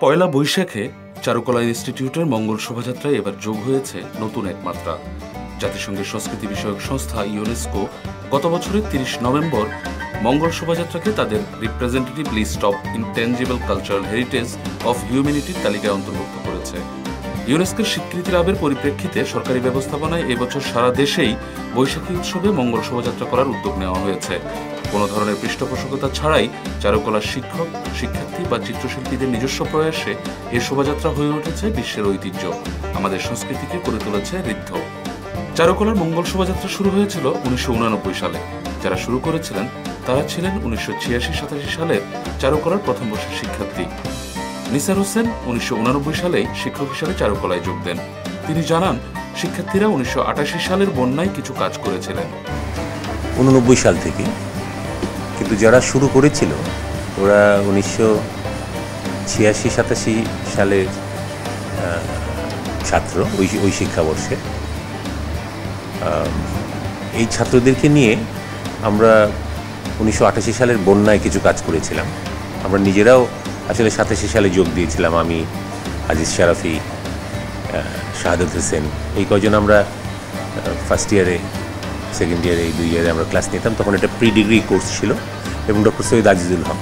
পয়লা বৈশাখে চারুকলা ইনস্টিটিউটের মঙ্গল শোভাযাত্রায় এবার যোগ হয়েছে নতুন এক মাত্রা জাতিসংঘের সংস্কৃতি বিষয়ক সংস্থা ইউনেস্কো গত বছরের তিরিশ নভেম্বর মঙ্গল শোভাযাত্রাকে তাদের representative list of intangible cultural heritage of হিউম্যানিটির তালিকায় অন্তর্ভুক্ত করেছে। ইউনেস্কোর স্বীকৃতি লাভের পরিপ্রেক্ষিতে সরকারি ব্যবস্থাপনায় এবছর সারা দেশেই বৈশাখী উৎসবে মঙ্গল শোভাযাত্রা করার উদ্যোগ নেওয়া হয়েছে। কোনো ধরনের পৃষ্ঠপোষকতা ছাড়াই চারুকলার শিক্ষক, শিক্ষার্থী বা চিত্রশিল্পীদের নিজস্ব প্রয়াসে এ শোভাযাত্রা হয়ে উঠেছে বিশ্বের ঐতিহ্য। আমাদের সংস্কৃতিকে করে তুলেছে ঋদ্ধ। চারুকলার মঙ্গল শোভাযাত্রা শুরু হয়েছিল উনিশশো সালে। যারা শুরু করেছিলেন, তারা ছিলেন উনিশশো ছিয়াশি সাতাশি সালের চারুকলার প্রথম বর্ষের শিক্ষার্থী। নিসার হোসেন উনিশশো সালেই শিক্ষক হিসেবে চারুকলায় যোগ দেন। তিনি জানান, শিক্ষার্থীরা উনিশশো আটাশি সালের বন্যায় কিছু কাজ করেছিলেন। উননব্বই সাল থেকে কিন্তু যারা শুরু করেছিল, ওরা উনিশশো ছিয়াশি, সাতাশি সালের ছাত্র ওই ওই শিক্ষাবর্ষে। এই ছাত্রদেরকে নিয়ে আমরা উনিশশো আটাশি সালের বন্যায় কিছু কাজ করেছিলাম। আমরা নিজেরাও আসলে সাতাশি সালে যোগ দিয়েছিলাম, আমি, আজিজ শারাফি শাহাদত হোসেন। এই কজন আমরা ফার্স্ট ইয়ারে সেকেন্ড ইয়ারে এই দুই ইয়ারে আমরা ক্লাস নিতাম। তখন এটা প্রি ডিগ্রি কোর্স ছিল এবং ডক্টর সৈয়দ আজিজুল হক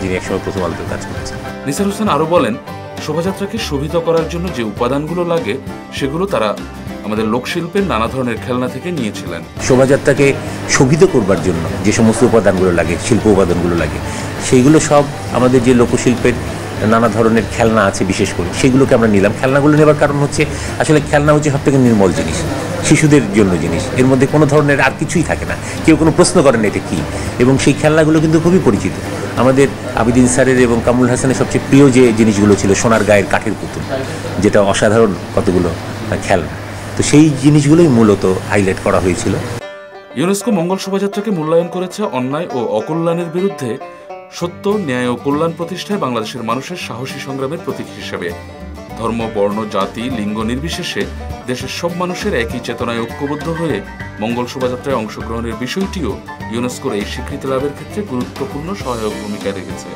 যিনি একসময় প্রথম আলোতে কাজ করেছেন। নিসার হোসেন আরও বলেন শোভাযাত্রাকে শোভিত করার জন্য যে উপাদানগুলো লাগে সেগুলো তারা আমাদের লোকশিল্পের নানা ধরনের খেলনা থেকে নিয়েছিলেন। শোভাযাত্রাকে শোভিত করবার জন্য যে সমস্ত উপাদানগুলো লাগে শিল্প উপাদানগুলো লাগে সেইগুলো সব আমাদের যে লোকশিল্পের নানা ধরনের খেলনা আছে বিশেষ করে সেগুলোকে আমরা নিলাম। খেলনাগুলো নেবার কারণ হচ্ছে আসলে খেলনা হচ্ছে সব থেকে নির্মল জিনিস। শিশুদের জন্য জিনিস। এর মধ্যে কোনো ধরনের আর কিছুই থাকে না। কেউ কোনো প্রশ্ন করেন এটা কী? এবং সেই খেলনাগুলো কিন্তু খুবই পরিচিত। আমাদের আবিদিন স্যারের এবং কামরুল হাসানের সবচেয়ে প্রিয় যে জিনিসগুলো ছিল সোনার গায়ের কাঠের পুতুল, যেটা অসাধারণ কতগুলো খেলনা। তো সেই জিনিসগুলোই মূলত হাইলাইট করা হয়েছিল। ইউনেস্কো মঙ্গল শোভাযাত্রাকে মূল্যায়ন করেছে অন্যায় ও অকল্যাণের বিরুদ্ধে সত্য, ন্যায় ও কল্যাণ প্রতিষ্ঠায় বাংলাদেশের মানুষের সাহসী সংগ্রামের প্রতীক হিসেবে। ধর্ম, বর্ণ, জাতি, লিঙ্গ নির্বিশেষে দেশের সব মানুষের একই চেতনায় ঐক্যবদ্ধ হয়ে মঙ্গল শোভাযাত্রায় অংশগ্রহণের বিষয়টিও ইউনেস্কোর এই স্বীকৃতি লাভের ক্ষেত্রে গুরুত্বপূর্ণ সহায়ক ভূমিকা রেখেছে।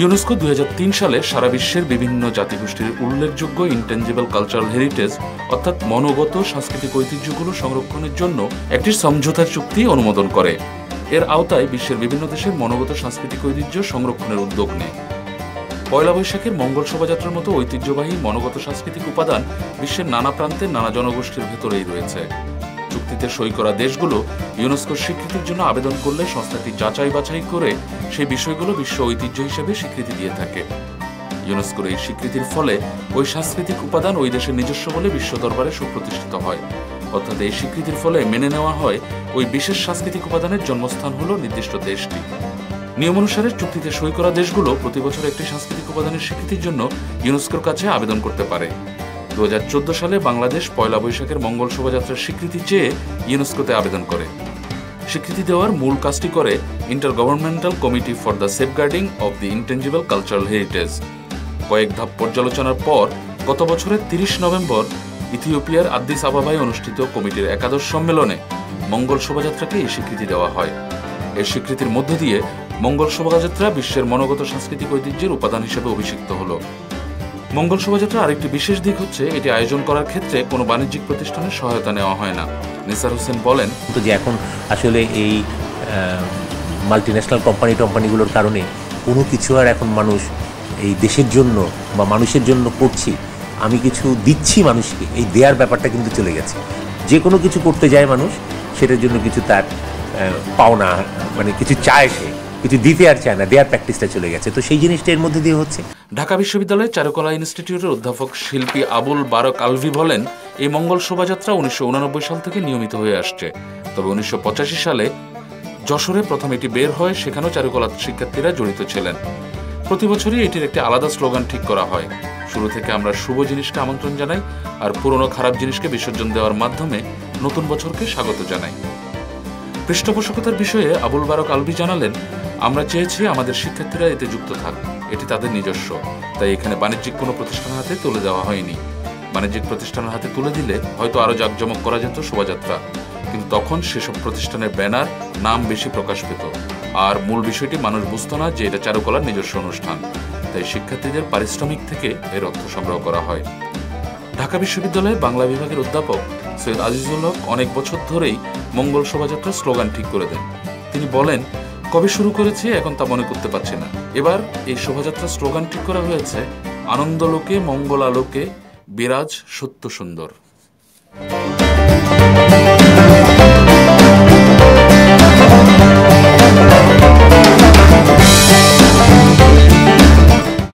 ইউনেস্কো দুই হাজার তিন সালে সারা বিশ্বের বিভিন্ন জাতিগোষ্ঠীর উল্লেখযোগ্য ইন্টেঞ্জিবল কালচারাল হেরিটেজ অর্থাৎ মনোগত সাংস্কৃতিক ঐতিহ্যগুলো সংরক্ষণের জন্য একটি সমঝোতা চুক্তি অনুমোদন করে। এর আওতায় বিশ্বের বিভিন্ন দেশের মনোগত সাংস্কৃতিক ঐতিহ্য সংরক্ষণের উদ্যোগ নেয়। পয়লা বৈশাখের মঙ্গল শোভাযাত্রার মতো ঐতিহ্যবাহী মনোগত সাংস্কৃতিক উপাদান বিশ্বের নানা প্রান্তের নানা জনগোষ্ঠীর ভেতরেই রয়েছে। চুক্তিতে সই করা দেশগুলো ইউনেস্কোর স্বীকৃতির জন্য আবেদন করলে সংস্থাটি যাচাই বাছাই করে সেই বিষয়গুলো বিশ্ব ঐতিহ্য হিসেবে স্বীকৃতি দিয়ে থাকে। ইউনেস্কোর এই স্বীকৃতির ফলে ওই সাংস্কৃতিক উপাদান ওই দেশের নিজস্ব বলে বিশ্ব দরবারে সুপ্রতিষ্ঠিত হয়। অর্থাৎ এই স্বীকৃতির ফলে মেনে নেওয়া হয় ওই বিশেষ সাংস্কৃতিক উপাদানের জন্মস্থান হল নির্দিষ্ট দেশটি। নিয়ম অনুসারে চুক্তিতে সই করা দেশগুলো প্রতি বছর একটি সাংস্কৃতিক উপাদানের স্বীকৃতির জন্য ইউনেস্কোর কাছে আবেদন করতে পারে। দু সালে বাংলাদেশ পয়লা বৈশাখের মঙ্গল শোভাযাত্রার স্বীকৃতি চেয়ে ইউনেস্কোতে আবেদন করে। স্বীকৃতি দেওয়ার মূল কাজটি করে inter governmental committee for the safeguarding of the intangible cultural heritage কয়েক ধাপ পর্যালোচনার পর গত বছরের তিরিশ নভেম্বর ইথিওপিয়ার আদ্দিস আবাবায় অনুষ্ঠিত কমিটির একাদশ সম্মেলনে মঙ্গল শোভাযাত্রাকে এই স্বীকৃতি দেওয়া হয়। এর স্বীকৃতির মধ্য দিয়ে মঙ্গল শোভাযাত্রা বিশ্বের মনোগত সাংস্কৃতিক ঐতিহ্যের উপাদান হিসেবে অভিষিক্ত হলো। মঙ্গল শোভাযাত্রার আরেকটি বিশেষ দিক হচ্ছে, এটি আয়োজন করার ক্ষেত্রে কোনো বাণিজ্যিক প্রতিষ্ঠানের সহায়তা নেওয়া হয় না। নিসার হোসেন বলেন যে এখন আসলে এই মাল্টি ন্যাশনাল কোম্পানি টম্পানিগুলোর কারণে কোনো কিছু আর এখন মানুষ এই দেশের জন্য বা মানুষের জন্য করছি, আমি কিছু দিচ্ছি মানুষকে, এই দেয়ার ব্যাপারটা কিন্তু চলে গেছে। যে কোনো কিছু করতে যায় মানুষ, সেটার জন্য কিছু তার পাওনা মানে কিছু চায় সে। কিছু দিতে আর চায় না, দেয়ার প্র্যাকটিসটা চলে গেছে। তো সেই জিনিসটা এর মধ্যে দিয়ে হচ্ছে। ঢাকা বিশ্ববিদ্যালয়ের চারুকলা ইনস্টিটিউটের অধ্যাপক শিল্পী আবুল বারক আলভি বলেন, এই মঙ্গল শোভাযাত্রা উনিশশো সাল থেকে নিয়মিত হয়ে আসছে। তবে উনিশশো সালে যশোরে প্রথম এটি বের হয়, সেখানেও চারুকলা শিক্ষার্থীরা জড়িত ছিলেন। প্রতি বছরই এটির একটি আলাদা স্লোগান ঠিক করা হয়। শুরু থেকে আমরা শুভ জিনিসকে আমন্ত্রণ জানাই, আর পুরনো খারাপ জিনিসকে বিসর্জন দেওয়ার মাধ্যমে নতুন বছরকে স্বাগত জানাই। পৃষ্ঠপোষকতার বিষয়ে আবুল বারক আলবি জানালেন, আমরা চেয়েছি আমাদের শিক্ষার্থীরা এতে যুক্ত থাক। এটি তাদের নিজস্ব। তাই এখানে বাণিজ্যিক কোনো প্রতিষ্ঠানের হাতে তুলে দেওয়া হয়নি। বাণিজ্যিক প্রতিষ্ঠানের হাতে তুলে দিলে হয়তো আরও জাঁকজমক করা যেত শোভাযাত্রা। কিন্তু তখন সেসব প্রতিষ্ঠানের ব্যানার নাম বেশি প্রকাশ পেত। আর মূল বিষয়টি মানুষ বুঝতো না যে এটা চারুকলার নিজস্ব অনুষ্ঠান। তাই শিক্ষার্থীদের পারিশ্রমিক থেকে এর অর্থ সংগ্রহ করা হয়। ঢাকা বিশ্ববিদ্যালয়ের বাংলা বিভাগের অধ্যাপক সৈয়দ আজিজুল হক অনেক বছর ধরেই মঙ্গল শোভাযাত্রার স্লোগান ঠিক করে দেন। তিনি বলেন, কবে শুরু করেছি এখন তা মনে করতে পারছি না। এবার এই শোভাযাত্রার স্লোগান ঠিক করা হয়েছে, আনন্দলোকে মঙ্গল আলোকে বিরাজ সত্য সুন্দর।